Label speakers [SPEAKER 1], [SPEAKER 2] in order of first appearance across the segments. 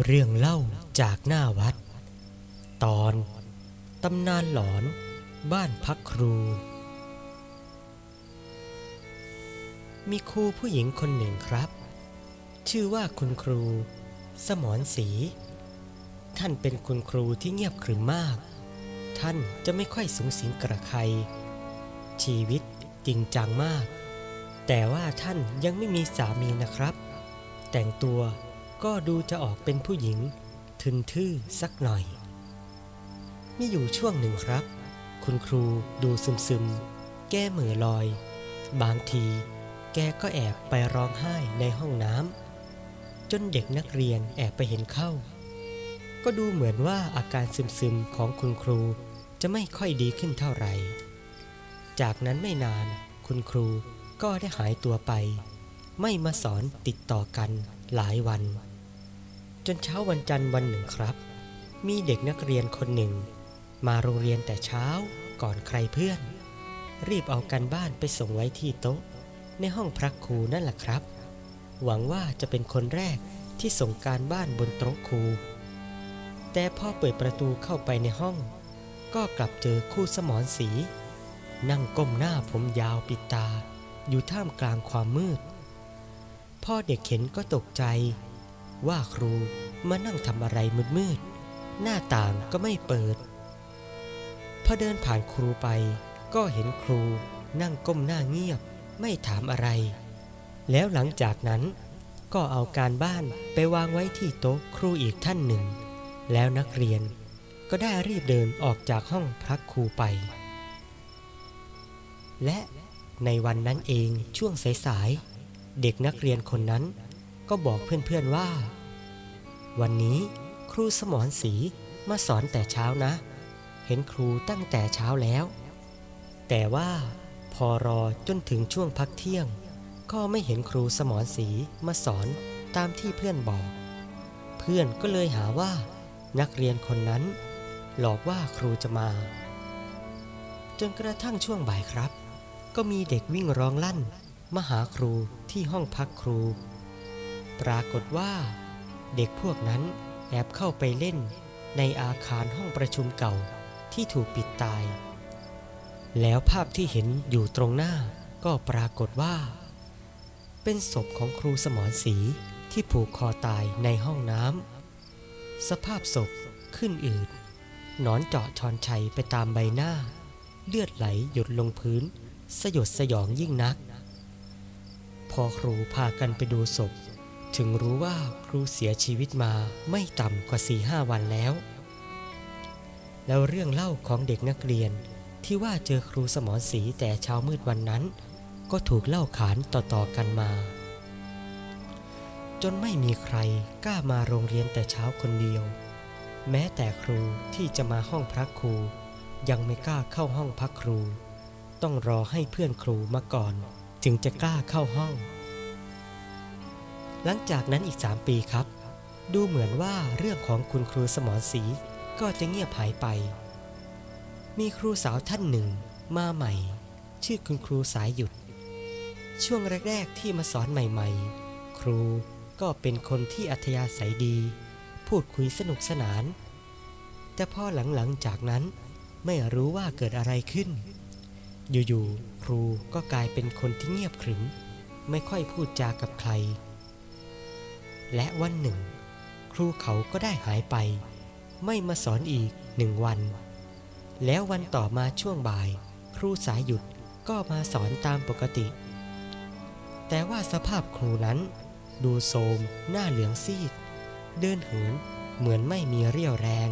[SPEAKER 1] เรื่องเล่าจากหน้าวัด ตอนตำนานหลอนบ้านพักครู มีครูผู้หญิงคนหนึ่งครับ ชื่อว่าคุณครู สมรศรีท่านเป็นคุณครูที่เงียบขรึมมาก ท่านจะไม่ค่อยสูงสิงกระใคร ชีวิตจริงจังมาก แต่ว่าท่านยังไม่มีสามีนะครับ แต่งตัว ก็ดูจะออกเป็นผู้หญิงทึนทื่อสักหน่อย มีอยู่ช่วงหนึ่งครับ คุณครูดูซึมซึมๆแก้เหม่อลอย บางที แกก็แอบไปร้องไห้ในห้องน้ำจนเด็กนักเรียนแอบไปเห็นเข้า ก็ดูเหมือนว่าอาการซึมๆของคุณครูจะไม่ค่อยดีขึ้นเท่าไหร่ จากนั้นไม่นานคุณครูก็ได้หายตัวไป ไม่มาสอนติดต่อกันหลายวัน จนเช้าวันจันทร์วันหนึ่งครับ มีเด็กนักเรียนคนหนึ่ง มาโรงเรียนแต่เช้าก่อนใครเพื่อน รีบเอากันบ้านไปส่งไว้ที่โต๊ะ ในห้องพระครูนั่นแหละครับ หวังว่าจะเป็นคนแรกที่ส่งการบ้านบนโต๊ะครู แต่พ่อเปิดประตูเข้าไปในห้อง ก็กลับเจอครูสมรศรีนั่งก้มหน้าผมยาวปิดตา อยู่ท่ามกลางความมืด พ่อเด็กเห็นก็ตกใจ ว่าครูมานั่งทำอะไรมืดๆหน้าต่างก็ไม่เปิด พอเดินผ่านครูไป ก็เห็นครูนั่งก้มหน้าเงียบ ไม่ถามอะไร แล้วหลังจากนั้นก็เอาการบ้านไปวางไว้ที่โต๊ะครูอีกท่านหนึ่ง แล้วนักเรียนก็ได้รีบเดินออกจากห้องพักครูไป และในวันนั้นเองช่วงสายๆเด็กนักเรียนคนนั้นก็บอกเพื่อนๆว่า วันนี้ครูสมรศรีมาสอนแต่เช้านะ เห็นครูตั้งแต่เช้าแล้ว แต่ว่าพอรอจนถึงช่วงพักเที่ยง ก็ไม่เห็นครูสมรศรีมาสอนตามที่เพื่อนบอก เพื่อนก็เลยหาว่า นักเรียนคนนั้น หลอกว่าครูจะมา จนกระทั่งช่วงบ่ายครับ ก็มีเด็กวิ่งร้องลั่นมาหาครูที่ห้องพักครู ปรากฏว่า เด็กพวกนั้นแอบเข้าไปเล่นในอาคารห้องประชุมเก่าที่ถูกปิดตาย แล้วภาพที่เห็นอยู่ตรงหน้าก็ปรากฏว่า เป็นศพของครูสมรศรีที่ผูกคอตายในห้องน้ำสภาพศพขึ้นอืดนอนเจาะชอนชัยไปตามใบหน้า เลือดไหลหยดลงพื้น สยดสยองยิ่งนัก พอครูพากันไปดูศพ ถึงรู้ว่าครูเสียชีวิตมาไม่ต่ำกว่าสี่ห้าวันแล้ว แล้วเรื่องเล่าของเด็กนักเรียนที่ว่าเจอครูสมรศรีแต่เช้ามืดวันนั้น ก็ถูกเล่าขานต่อๆกันมา จนไม่มีใครกล้ามาโรงเรียนแต่เช้าคนเดียว แม้แต่ครูที่จะมาห้องพักครู ยังไม่กล้าเข้าห้องพักครู ต้องรอให้เพื่อนครูมาก่อน จึงจะกล้าเข้าห้อง หลังจากนั้นอีกสามปีครับ ดูเหมือนว่าเรื่องของคุณครูสมรศรีก็จะเงียบหายไป มีครูสาวท่านหนึ่งมาใหม่ ชื่อคุณครูสายหยุด ช่วงแรก ๆ ที่มาสอนใหม่ ๆ ครูก็เป็นคนที่อัธยาศัยดี พูดคุยสนุกสนาน แต่พอหลังๆจากนั้นไม่รู้ว่าเกิดอะไรขึ้น อยู่ ๆ ครูก็กลายเป็นคนที่เงียบขรึม ไม่ค่อยพูดจากับใคร และวันหนึ่ง ครูเขาก็ได้หายไป ไม่มาสอนอีกหนึ่งวัน แล้ววันต่อมาช่วงบ่าย ครูสายหยุดก็มาสอนตามปกติ แต่ว่าสภาพครูนั้น ดูโทรมหน้าเหลืองซีด เดินเหินเหมือนไม่มีเรี่ยวแรง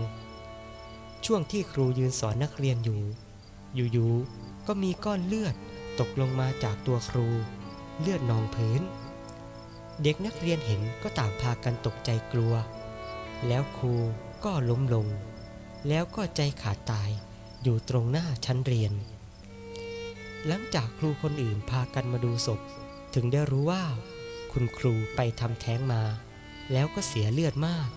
[SPEAKER 1] ช่วงที่ครูยืนสอนนักเรียนอยู่ อยู่ๆก็มีก้อนเลือดตกลงมาจากตัวครู เลือดนองพื้น เด็กนักเรียนเห็นก็ต่างพากันตกใจกลัว แล้วครูก็ล้มลง แล้วก็ใจขาดตายอยู่ตรงหน้าชั้นเรียน หลังจากครูคนอื่นพากันมาดูศพ ถึงได้รู้ว่า คุณครูไปทำแท้งมา แล้วก็เสียเลือดมาก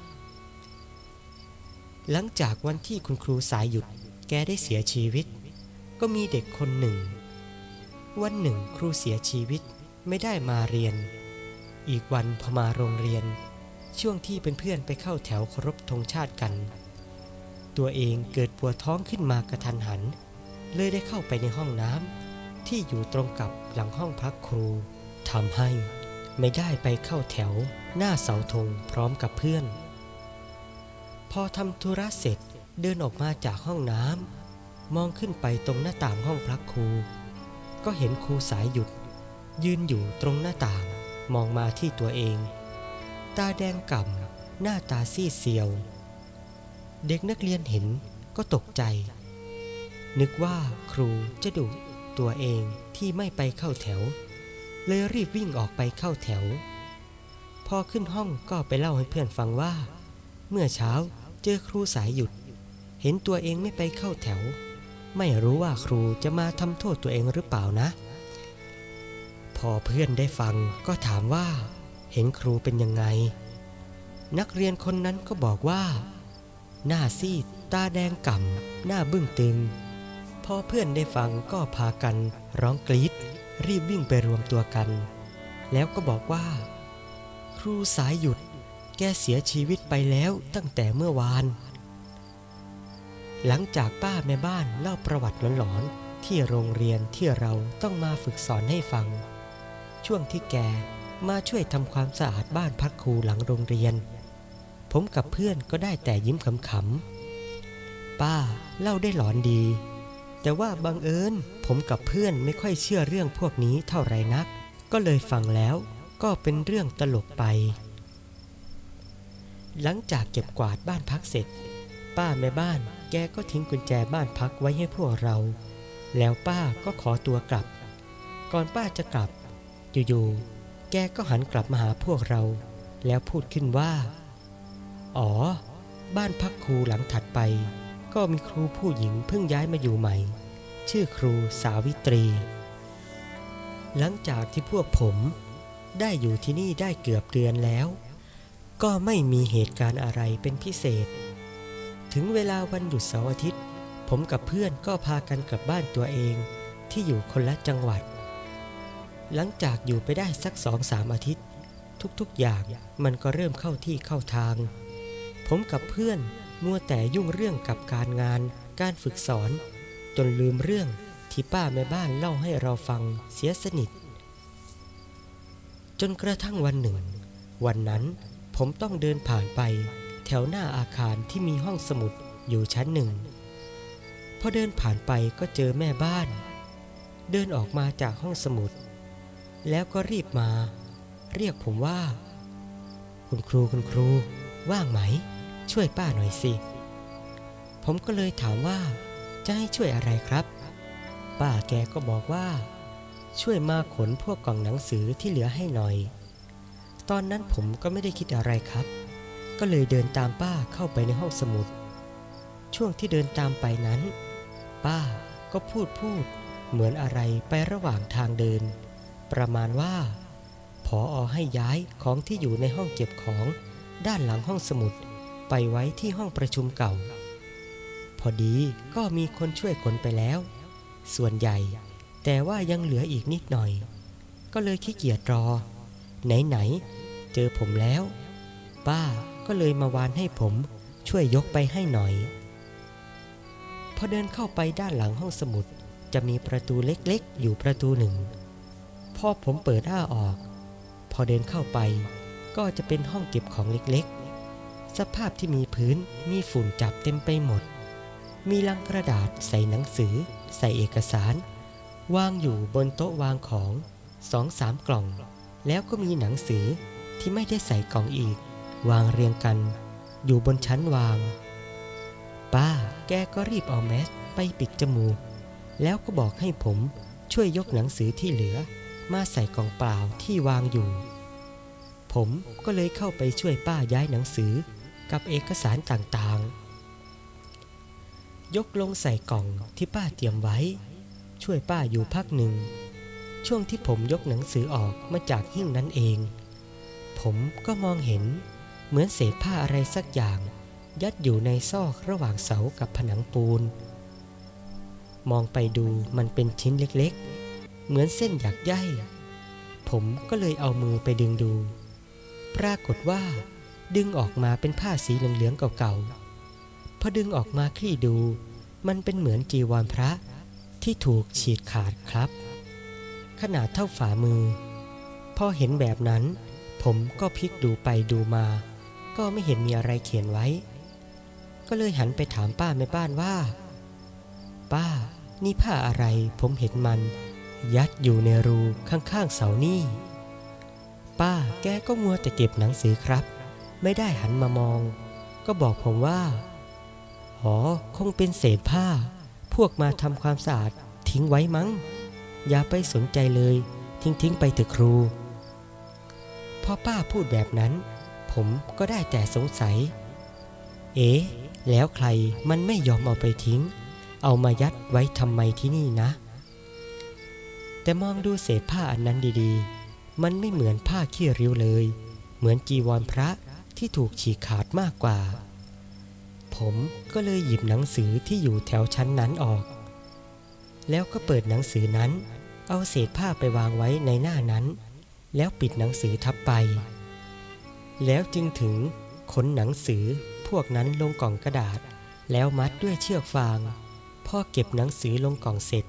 [SPEAKER 1] หลังจากวันที่คุณครูสายหยุดแกได้เสียชีวิต ก็มีเด็กคนหนึ่ง วันหนึ่งครูเสียชีวิตไม่ได้มาเรียน อีกวันพอมาโรงเรียน ช่วงที่เพื่อนๆไปเข้าแถวเคารพธงชาติกัน ตัวเองเกิดปวดท้องขึ้นมากระทันหัน เลยได้เข้าไปในห้องน้ำที่อยู่ตรงกับหลังห้องพักครูทำให้ไม่ได้ไปเข้าแถวหน้าเสาธงพร้อมกับเพื่อน พอทำธุระเสร็จเดินออกมาจากห้องน้ำมองขึ้นไปตรงหน้าต่างห้องพักครู ก็เห็นครูสายหยุด ยืนอยู่ตรงหน้าต่าง มองมาที่ตัวเอง ตาแดงก่ำหน้าตาซีดเซียว เด็กนักเรียนเห็นก็ตกใจ นึกว่าครูจะดุตัวเองที่ไม่ไปเข้าแถว เลยรีบวิ่งออกไปเข้าแถว พอขึ้นห้องก็ไปเล่าให้เพื่อนฟังว่า เมื่อเช้าเจอครูสายหยุด เห็นตัวเองไม่ไปเข้าแถว ไม่รู้ว่าครูจะมาทำโทษตัวเองหรือเปล่านะ อเพื่อนได้ฟังก็ถามว่า เห็นครูเป็นยังไง นักเรียนคนนั้นก็บอกว่า หน้าซีดตาแดงก่ำหน้าบึ้งตึง พอเพื่อนได้ฟังก็พากันร้องกรีดรีบวิ่งไปรวมตัวกัน แล้วก็บอกว่า ครูสายหยุดแกเสียชีวิตไปแล้วตั้งแต่เมื่อวาน หลังจากป้าแม่บ้านเล่าประวัติหลอนๆที่โรงเรียนที่เราต้องมาฝึกสอนให้ฟัง ช่วงที่แกมาช่วยทำความสะอาดบ้านพักครูหลังโรงเรียน ผมกับเพื่อนก็ได้แต่ยิ้มขำๆ ป้าเล่าได้หลอนดี แต่ว่าบังเอิญผมกับเพื่อนไม่ค่อยเชื่อเรื่องพวกนี้เท่าไรนัก ก็เลยฟังแล้วก็เป็นเรื่องตลกไป หลังจากเก็บกวาดบ้านพักเสร็จ ป้าแม่บ้านแกก็ทิ้งกุญแจบ้านพักไว้ให้พวกเรา แล้วป้าก็ขอตัวกลับ ก่อนป้าจะกลับ อยู่ๆ แกก็หันกลับมาหาพวกเรา แล้วพูดขึ้นว่า อ๋อ บ้านพักครูหลังถัดไป ก็มีครูผู้หญิงเพิ่งย้ายมาอยู่ใหม่ ชื่อครูสาวิตรี หลังจากที่พวกผมได้อยู่ที่นี่ได้เกือบเดือนแล้ว ก็ไม่มีเหตุการณ์อะไรเป็นพิเศษ ถึงเวลาวันหยุดเสาร์อาทิตย์ ผมกับเพื่อนก็พากันกลับบ้านตัวเองที่อยู่คนละจังหวัด หลังจากอยู่ไปได้สักสองสามอาทิตย์ ทุกๆอย่างมันก็เริ่มเข้าที่เข้าทาง ผมกับเพื่อนมัวแต่ยุ่งเรื่องกับการงาน การฝึกสอน จนลืมเรื่องที่ป้าแม่บ้านเล่าให้เราฟังเสียสนิท จนกระทั่งวันหนึ่ง วันนั้นผมต้องเดินผ่านไป แถวหน้าอาคารที่มีห้องสมุดอยู่ชั้นหนึ่งพอเดินผ่านไปก็เจอแม่บ้าน เดินออกมาจากห้องสมุด แล้วก็รีบมา เรียกผมว่า คุณครูคุณครู ว่างไหม ช่วยป้าหน่อยสิ ผมก็เลยถามว่า จะให้ช่วยอะไรครับ ป้าแกก็บอกว่า ช่วยมาขนพวกกล่องหนังสือที่เหลือให้หน่อย ตอนนั้นผมก็ไม่ได้คิดอะไรครับ ก็เลยเดินตามป้าเข้าไปในห้องสมุด ช่วงที่เดินตามไปนั้น ป้าก็พูดพูดเหมือนอะไรไประหว่างทางเดิน ประมาณว่าพออให้ย้ายของที่อยู่ในห้องเก็บของด้านหลังห้องสมุดไปไว้ที่ห้องประชุมเก่า พอดีก็มีคนช่วยขนไปแล้ว ส่วนใหญ่ แต่ว่ายังเหลืออีกนิดหน่อย ก็เลยขี้เกียจรอ ไหนๆเจอผมแล้ว ป้าก็เลยมาวานให้ผมช่วยยกไปให้หน่อย พอเดินเข้าไปด้านหลังห้องสมุดจะมีประตูเล็กๆ อยู่ประตูหนึ่ง อผมเปิดอ้าออก พอเดินเข้าไป ก็จะเป็นห้องเก็บของเล็กๆ สภาพที่มีพื้นมีฝุ่นจับเต็มไปหมด มีลังกระดาษใส่หนังสือ ใส่เอกสาร วางอยู่บนโต๊ะวางของสองสามกล่อง แล้วก็มีหนังสือที่ไม่ได้ใส่กล่องอีก วางเรียงกัน อยู่บนชั้นวาง ป้าแกก็รีบเอาแมสไปปิดจมูก แล้วก็บอกให้ผมช่วยยกหนังสือที่เหลือ มาใส่กล่องเปล่าที่วางอยู่ ผมก็เลยเข้าไปช่วยป้าย้ายหนังสือกับเอกสารต่างๆ ยกลงใส่กล่องที่ป้าเตรียมไว้ ช่วยป้าอยู่พักหนึ่ง ช่วงที่ผมยกหนังสือออกมาจากหิ้งนั้นเอง ผมก็มองเห็นเหมือนเศษผ้าอะไรสักอย่าง ยัดอยู่ในซอกระหว่างเสากับผนังปูน มองไปดูมันเป็นชิ้นเล็กๆ เหมือนเส้นหยักใยผมก็เลยเอามือไปดึงดู ปรากฏว่า ดึงออกมาเป็นผ้าสีเหลืองๆเก่าๆ พอดึงออกมาคลี่ดู มันเป็นเหมือนจีวรพระที่ถูกฉีดขาดครับ ขนาดเท่าฝ่ามือ พอเห็นแบบนั้น ผมก็พลิกดูไปดูมา ก็ไม่เห็นมีอะไรเขียนไว้ ก็เลยหันไปถามป้าแม่บ้านว่า ป้า นี่ผ้าอะไรผมเห็นมัน ยัดอยู่ในรูข้างๆเสานี่ ป้าแกก็มัวแต่เก็บหนังสือครับ ไม่ได้หันมามอง ก็บอกผมว่า อ๋อ คงเป็นเศษผ้า พวกมาทำความสะอาดทิ้งไว้มั้ง อย่าไปสนใจเลย ทิ้งทิ้งๆไปเถอะครู พอป้าพูดแบบนั้น ผมก็ได้แต่สงสัย เอ๊ะแล้วใครมันไม่ยอมเอาไปทิ้ง เอามายัดไว้ทำไมที่นี่นะ แต่มองดูเศษผ้าอันนั้นดีๆ มันไม่เหมือนผ้าขี้ริ้วเลย เหมือนจีวรพระที่ถูกฉีกขาดมากกว่า ผมก็เลยหยิบหนังสือที่อยู่แถวชั้นนั้นออก แล้วก็เปิดหนังสือนั้น เอาเศษผ้าไปวางไว้ในหน้านั้น แล้วปิดหนังสือทับไป แล้วจึงถึงขนหนังสือพวกนั้นลงกล่องกระดาษ แล้วมัดด้วยเชือกฟาง พอเก็บหนังสือลงกล่องเสร็จ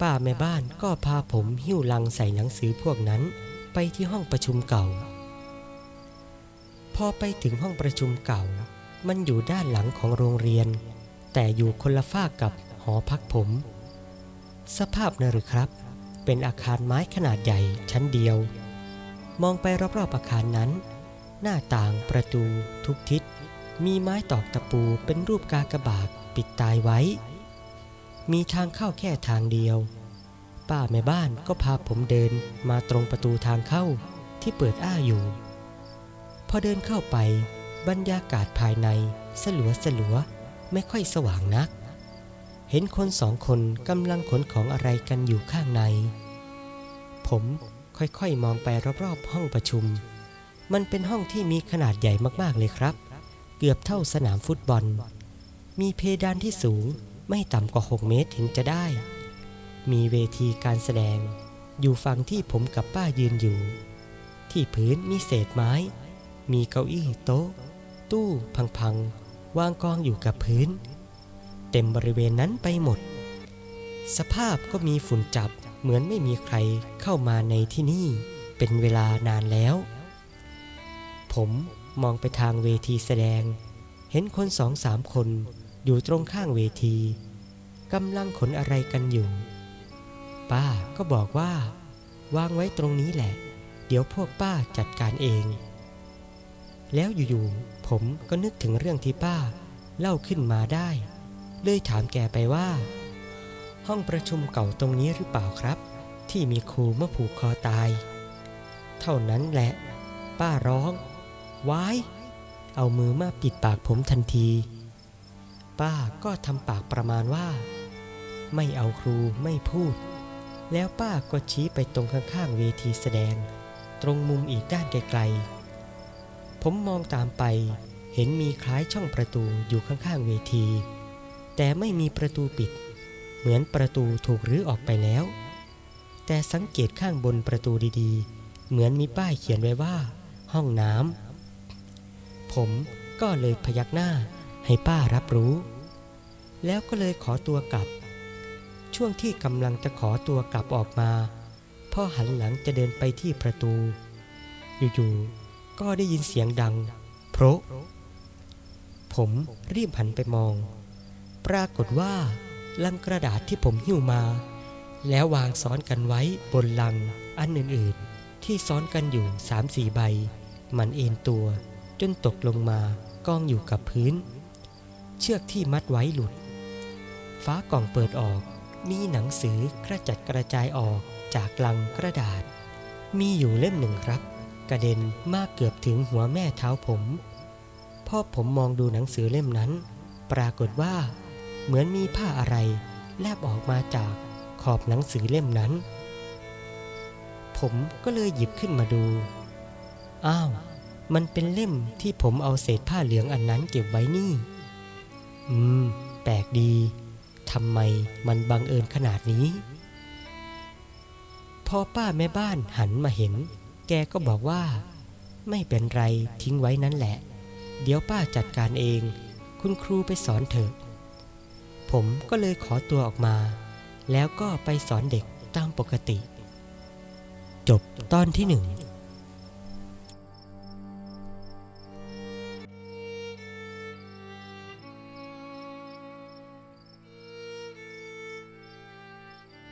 [SPEAKER 1] ป้าแม่บ้านก็พาผมหิ้วลังใส่หนังสือพวกนั้นไปที่ห้องประชุมเก่า พอไปถึงห้องประชุมเก่า มันอยู่ด้านหลังของโรงเรียน แต่อยู่คนละฝากกับหอพักผม สภาพนะหรือครับ เป็นอาคารไม้ขนาดใหญ่ชั้นเดียว มองไปรอบๆอาคารนั้น หน้าต่างประตูทุกทิศ มีไม้ตอกตะปูเป็นรูปกากระบาทปิดตายไว้ มีทางเข้าแค่ทางเดียว ป้าแม่บ้านก็พาผมเดินมาตรงประตูทางเข้าที่เปิดอ้าอยู่ พอเดินเข้าไปบรรยากาศภายในสลัวสลัวไม่ค่อยสว่างนัก เห็นคนสองคนกำลังขนของอะไรกันอยู่ข้างใน ผมค่อยๆมองไปรอบๆห้องประชุม มันเป็นห้องที่มีขนาดใหญ่มากๆเลยครับ เกือบเท่าสนามฟุตบอล มีเพดานที่สูง ไม่ต่ำกว่า 6 เมตรถึงจะได้ มีเวทีการแสดง อยู่ฝั่งที่ผมกับป้ายืนอยู่ ที่พื้นมีเศษไม้ มีเก้าอี้โต๊ะ ตู้พังๆวางกองอยู่กับพื้น เต็มบริเวณนั้นไปหมด สภาพก็มีฝุ่นจับเหมือนไม่มีใครเข้ามาในที่นี่เป็นเวลานานแล้ว ผมมองไปทางเวทีแสดง เห็นคนสองสามคน อยู่ตรงข้างเวทีกำลังขนอะไรกันอยู่ ป้าก็บอกว่า วางไว้ตรงนี้แหละ เดี๋ยวพวกป้าจัดการเอง แล้วอยู่ๆผมก็นึกถึงเรื่องที่ป้าเล่าขึ้นมาได้ เลยถามแกไปว่า ห้องประชุมเก่าตรงนี้หรือเปล่าครับ ที่มีครูเมื่อผูกคอตาย เท่านั้นแหละ ป้าร้อง ว้าย เอามือมาปิดปากผมทันที ป้าก็ทำปากประมาณว่า ไม่เอาครูไม่พูด แล้วป้าก็ชี้ไปตรงข้างๆเวทีแสดง ตรงมุมอีกด้านไกลๆ ผมมองตามไปเห็นมีคล้ายช่องประตูอยู่ข้างๆเวที แต่ไม่มีประตูปิด เหมือนประตูถูกรื้อออกไปแล้ว แต่สังเกตข้างบนประตูดีๆ เหมือนมีป้ายเขียนไว้ว่า ห้องน้ำผมก็เลยพยักหน้า ให้ป้ารับรู้ แล้วก็เลยขอตัวกลับ ช่วงที่กำลังจะขอตัวกลับออกมา พ่อหันหลังจะเดินไปที่ประตู อยู่ๆก็ได้ยินเสียงดังโพระผมรีบหันไปมอง ปรากฏว่า ลังกระดาษที่ผมหิ้วมา แล้ววางซ้อนกันไว้บนลังอันอื่นๆ ที่ซ้อนกันอยู่สามสี่ใบ มันเอ็นตัว จนตกลงมากองอยู่กับพื้น เชือกที่มัดไว้หลุด ฟ้ากล่องเปิดออก มีหนังสือกระจัดกระจายออกจากลังกระดาษ มีอยู่เล่มหนึ่งครับ กระเด็นมากเกือบถึงหัวแม่เท้าผม พ่อผมมองดูหนังสือเล่มนั้น ปรากฏว่า เหมือนมีผ้าอะไรแลบออกมาจากขอบหนังสือเล่มนั้น ผมก็เลยหยิบขึ้นมาดู อ้าว มันเป็นเล่มที่ผมเอาเศษผ้าเหลืองอันนั้นเก็บไว้นี่ อืม แปลกดี ทำไมมันบังเอิญขนาดนี้ พอป้าแม่บ้านหันมาเห็น แกก็บอกว่า ไม่เป็นไรทิ้งไว้นั่นแหละ เดี๋ยวป้าจัดการเอง คุณครูไปสอนเถอะ ผมก็เลยขอตัวออกมา แล้วก็ไปสอนเด็กตามปกติ จบตอนที่หนึ่ง